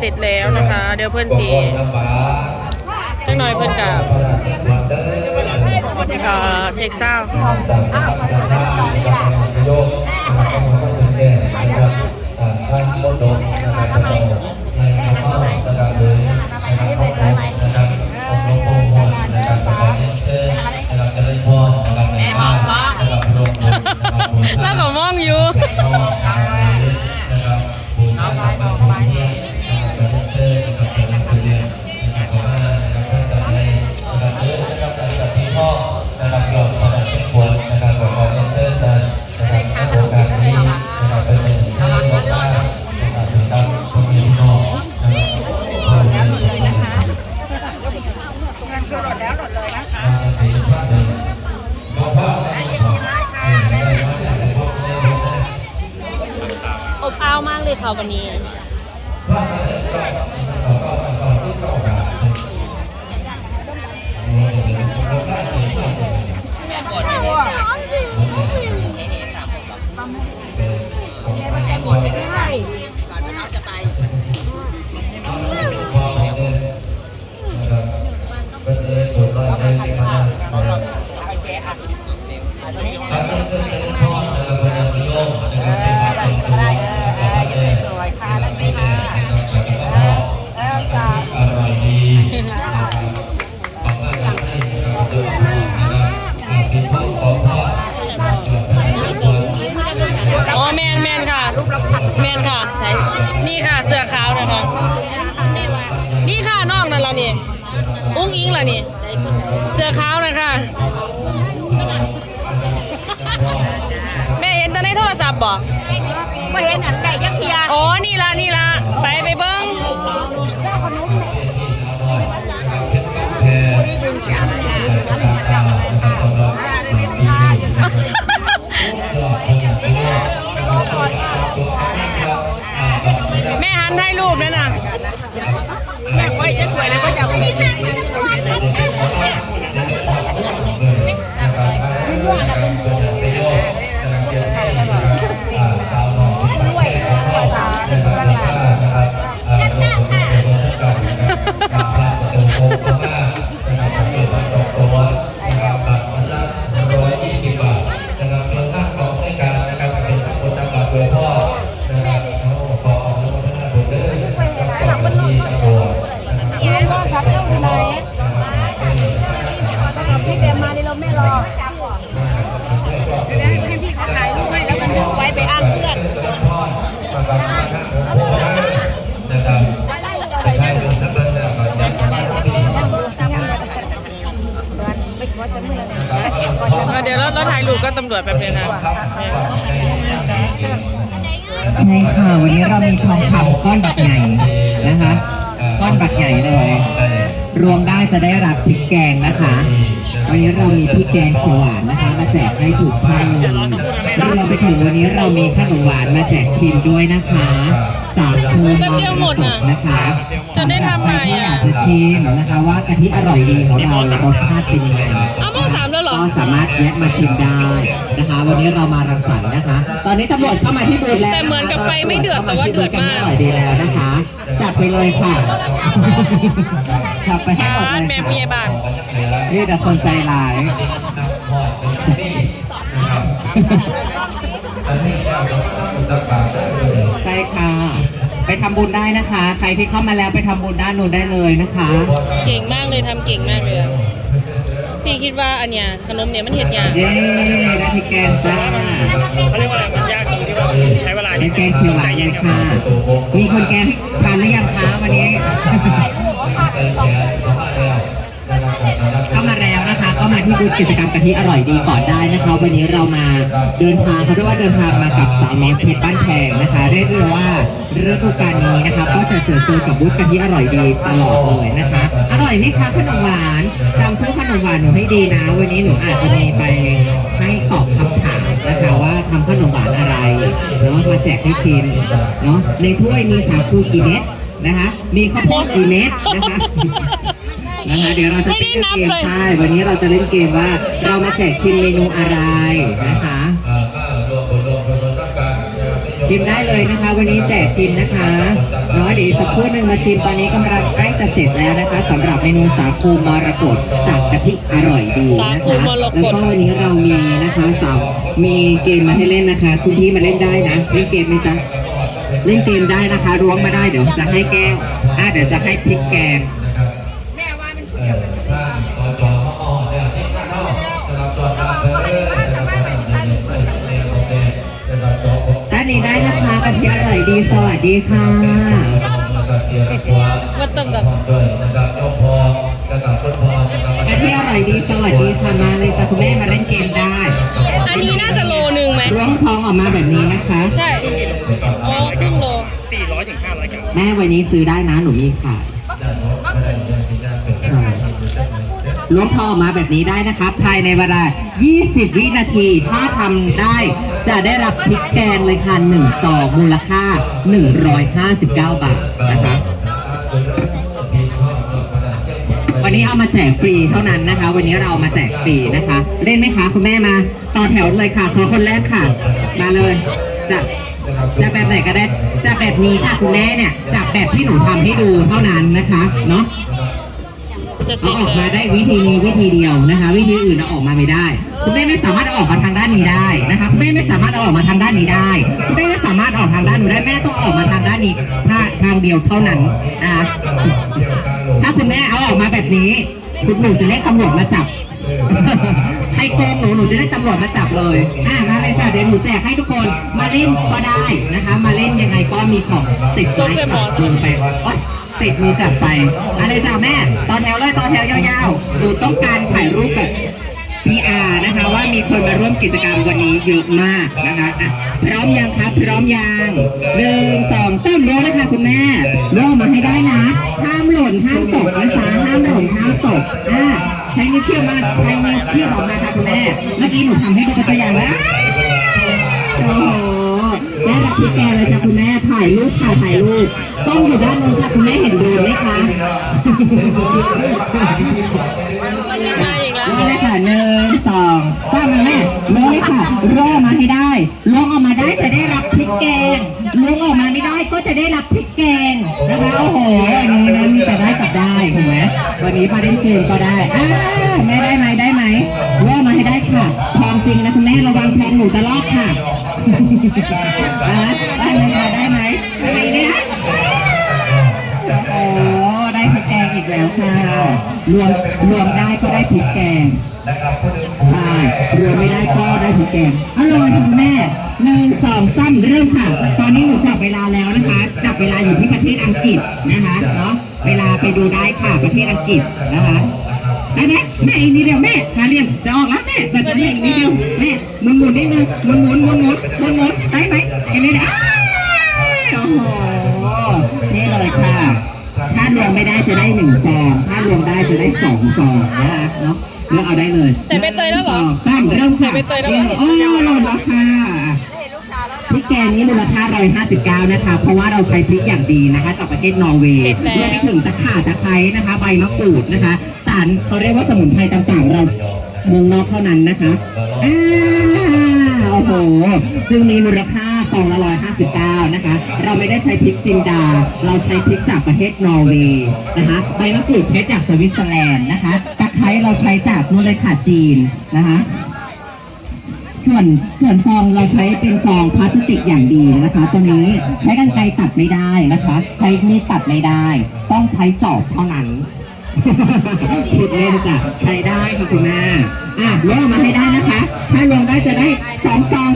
เสร็จแล้วนะคะ เดี๋ยวเพื่อนจีจังหน่อยเพื่อนกับเอ่อเช็คเศร้าแล้ว อบอ้าวมากเลยค่ะวันนี้ นค่ะแมนค่ะ นี่ค่ะเสื้อขาวนะคะนี่ค่ะน้องนั่นละนี่ อุ้งอิงล่ะนี่ เสื้อขาวนะคะแม่เห็นแตอนในโทรศัพท์บ่มาเห็นอันไก่ยักษ์เทียอ๋อ นี่ละนี่ละไปไปเบิ้งที่ดึงเสียงเลยค่ะจำอะไรค่ะอ่าได้เป็นค่ะ ยวแม่รอจะได้ให้พี่เขาถ่ายรูปให้แล้วมันดึงไว้ไปอ้างเพื่อนเดี๋ยวเราเราถ่ายรูปก็ตำรวจแป๊บนึงค่ะใช่ค่ะวันนี้เรามีทองคำก้อนบักใหญ่นะคะ ก้อนบักใหญ่เลย รวมได้จะได้รับพริกแกงนะคะ วันนี้เรามีพริกแกงเขียวหวานนะคะ มาแจกให้ถูกท่านเลยแล้วเราไปถึงวันนี้เรามีขนมหวานมาแจกชิมด้วยนะคะสามคูแป๊บเดียวหมดน่ะนะคะจนได้ทำใหม่ใครที่ออะยากจะชิมนะคะ ว่ากะทิอร่อยดีของเรารสชาติเป็นยังไงอ้าวโมง สามแล้วเหรอก็สามารถแวะมาชิมได้นะคะ วันนี้เรามารังสรรค์นะคะ ตอนนี้ตำรวจเข้ามาที่บูธแล้วะคะแต่เหมือนกับไฟไม่เดือดแต่ว่าเดือดมาก อร่อยดีแล้วนะคะ จัดไปเลยค่ะจัดไปให้หมดเลยแม่ค่ะผู้ใหญ่บ้าน นี่แต่คนใจร้าย ใช่ค่ะ ไปทำบุญได้นะคะ ใครที่เข้ามาแล้วไปทำบุญด้านนู้นได้เลยนะคะ เก่งมากเลยทำเก่งมากเลยอะ พี่คิดว่าอันเนี้ยขนมเนี่ยมันเห็ดยากเย้ได้พริกแกงจ้าเขาเรียกว่าอะไรมันยากตรงที่ว่าใช้เวลาได้นิดแกนึงงเขียวหวาใจนเลเย็นยครับค่ะ มีคนแกงทานหรือยังคะวันนี้ เข้ามาแล้วนะคะ ก็มา ที่บูธกิจกรรมกะทิอร่อยดีก่อนได้นะคะ วันนี้เรามาเดินทางเขาเรียกว่าเดินทางมากับสาวน้อยเพชรบ้านแพงนะคะเรียกได้ว่าฤดูกาลนี้นะคะก็จะเจอเจอกับบูธกะทิอร่อยดีตลอดเลยนะคะ อร่อยไหมคะขนมหวานจำชื่อขนมหวานหนูให้ดีนะ วันนี้หนูอาจจะมีไปให้ตอบคำถามนะคะว่าทำขนมหวานอะไรเนาะมาแจกให้ชิมเนาะในถ้วยมีสาคูกี่เม็ดนะคะ มีข้าวโพดกี่เม็ดนะคะ นะคะเดี๋ยวเราจะไปเล่นเกมใช่วันนี้เราจะเล่นเกมว่าเรามาแจกชิมเมนูอะไรนะคะ ชิมได้เลยนะคะ วันนี้แจกชิมนะคะเนาะเดี๋ยวอีกสักครู่หนึ่งมาชิมตอนนี้กำลังใกล้จะเสร็จแล้วนะคะสำหรับเมนูสาคูมรกตจากกะทิอร่อยดีสานะคูคะมรกตแล้วก็วันนี้เรามีนะคะสาวมีเกมมาให้เล่นนะคะ คุณพี่มาเล่นได้นะเล่นเกมไหมจ๊ะเล่นเกมได้นะคะร้วงมาได้เดี๋ยวจะให้แก้วอะเดี๋ยวจะให้พริกแกง ด้านนี้ได้นะคะกะทิอร่อยดีสวัสดีค่ะว่าต้มแบบกะทิอร่อยดีสวัสดีค่ะมาเลยจ้ะคุณแม่มาเล่นเกมได้ อันนี้น่าจะโลนึงไหมร้วงท้องออกมาแบบนี้นะคะ ใช่อ๋อครึ่งโล400ถึง500กรัมแม่วันนี้ซื้อได้นะหนูมีขายใช่ ล้วงทองออกมาแบบนี้ได้นะครับ ภายในเวลา 20 วินาที ถ้าทำได้จะได้รับพริกแกงเลยค่ะ1ซองมูลค่า 159 บาทนะคะวันนี้เอามาแจกฟรีเท่านั้นนะคะ วันนี้เรามาแจกฟรีนะคะ เล่นไหมคะคุณแม่มาต่อแถวเลยค่ะขอคนแรกค่ะ มาเลยจะจะแบบไหนก็ได้จะแบบนี้ค่ะคุณแม่เนี่ยจะแบบที่หนูทำให้ดูเท่านั้นนะคะเนาะ จะเอาสิบออกเลมายได้วิธีนี้วิธีเดียวนะคะ วิธีอื่นเอาออกมาไม่ได้คุณแม่ไม่สามารถเอาออกมาทางด้านนี้ได้นะคะคุณแม่ไม่สามารถเอาออกมาทางด้านนี้ได้คุณแม่ไม่สามารถออกทางด้านหนูได้แม่ต้องออกมาทางด้านนี้ถ้าทางเดียวเท่านั้นนะคะ ถ้าคุณแม่เอาออกมาแบบนี้ คุณหนูจะเรียกตำรวจมาจับ ใครโกงหนูหนูจะได้ตำรวจมาจับเลย อ่ามาเลยจ้ะเดี๋ยวหนูแจกให้ทุกคนมาเล่นก็ได้นะคะ มาเล่นยังไงก็มีของติดไม้กลับมือไปโอ๊ย ติดมือกลับไปอะไรจ้ะแม่ต่อแถวเลยต่อแถวยาวๆหนูต้องการถ่ายรูปกับ PR นะคะ ว่ามีคนมาร่วมกิจกรรมวันนี้เยอะมากนะคะอะพร้อมยังครับพร้อมยังหนึ่งสองสามร้องเลยค่ะคุณแม่ร้องมาให้ได้นะห้ามหล่นห้ามตกนะคะห้ามหล่นห้ามตกอะใช้นิ้วเขี้ยวมาใช้นิ้วเขี้ยวออกมาค่ะคุณแม่เมื่อกี้หนูทำให้ดูเป็นตัวอย่างแล้วโอ้ับพี่แกเลยจ้ะคุณแม่ถ่ายรูปค่ะถ่ายรูปต้องอยู่ด้านนู้นค่ะคุณแม่เห็นโดนไหมคะมาอีกแล้วลงเลยค่ะหนึ่งสองสามาแม่ลงเลยค่ะล่อมาให้ได้ลงออกมาได้จะได้รับพริกแกงลงออกมาไม่ได้ก็จะได้รับพริกแกงนะคะโอ้โหอันนี้นะมีแต่ได้กับได้ถูกไหมวันนี้มาเล่นเกมก็ได้อ่าแม่ได้ไหมได้ไหมล่อมาให้ได้ค่ะทองจริงนะคุณแม่ระวังทองหนูจะลอกค่ะ อ่าได้ไหมคะได้ไหมอะไรเนี่ยโอ้ได้พริกแกงอีกแล้วค่ะรวมรวมได้ก็ได้พริกแกงใช่รวมไม่ได้ก็ได้พริกแกงอร่อยค่ะคุณแม่หนึ่งสองสามเริ่มค่ะ ตอนนี้หนูจับเวลาแล้วนะคะ จับเวลาอยู่ที่ประเทศอังกฤษนะคะเนาะเวลาไปดูได้ค่ะประเทศอังกฤษนะคะ ได้ไหมแม่อีกนิดเดียวแม่คาเรียมจะออกแล้วแม่แบบนั้นแม่อีกนิดเดียวแม่หมุนหมุนนิดนึงหมุนหมุนหมุนหมุนหมุนหมุนได้ไหมอีกนิดเดียวอ้าวโอ้โหนี่เลยค่ะ ถ้ารวมไม่ได้จะได้หนึ่งซองถ้ารวมได้จะได้สองซองนะคะเนาะเลือกเอาได้เลยใส่ใบเตยแล้วเหรอนึ่งสงสามเริ่มค่ะใส่ใบเตยแล้วเหรอโอ้ยหล่นแล้วค่ะพริกแกงนี้มูลค่า159 นะคะ เพราะว่าเราใช้พริกอย่างดีนะคะ จากประเทศนอร์เวย์เสร็จแล้วรวมไปถึงตะข่าตะไคร้นะคะ ใบมะกรูดนะคะสารเขาเรียกว่าสมุนไพรต่างๆเราเมืองนอกเท่านั้นนะคะอ่าโอ้โห จึงมีมูลค่าฟองละ159นะคะ เราไม่ได้ใช้พริกจินดา เราใช้พริกจากประเทศนอร์เวย์นะคะ ใบมะกรูดใช้จากสวิตเซอร์แลนด์นะคะ ตะไคร้เราใช้จากนู่นเลยค่ะจีนนะคะส่วนส่วนฟองเราใช้เป็นฟองพลาสติกอย่างดีนะคะ ตัวนี้ใช้กันไกตัดไม่ได้นะคะ ใช้มีดตัดไม่ได้ ต้องใช้จอบเท่านั้น ผิดเล่นจ้ะใช้ได้ค่ะคุณแม่อะลงมาให้ได้นะคะ ถ้าลงได้จะได้สองซอง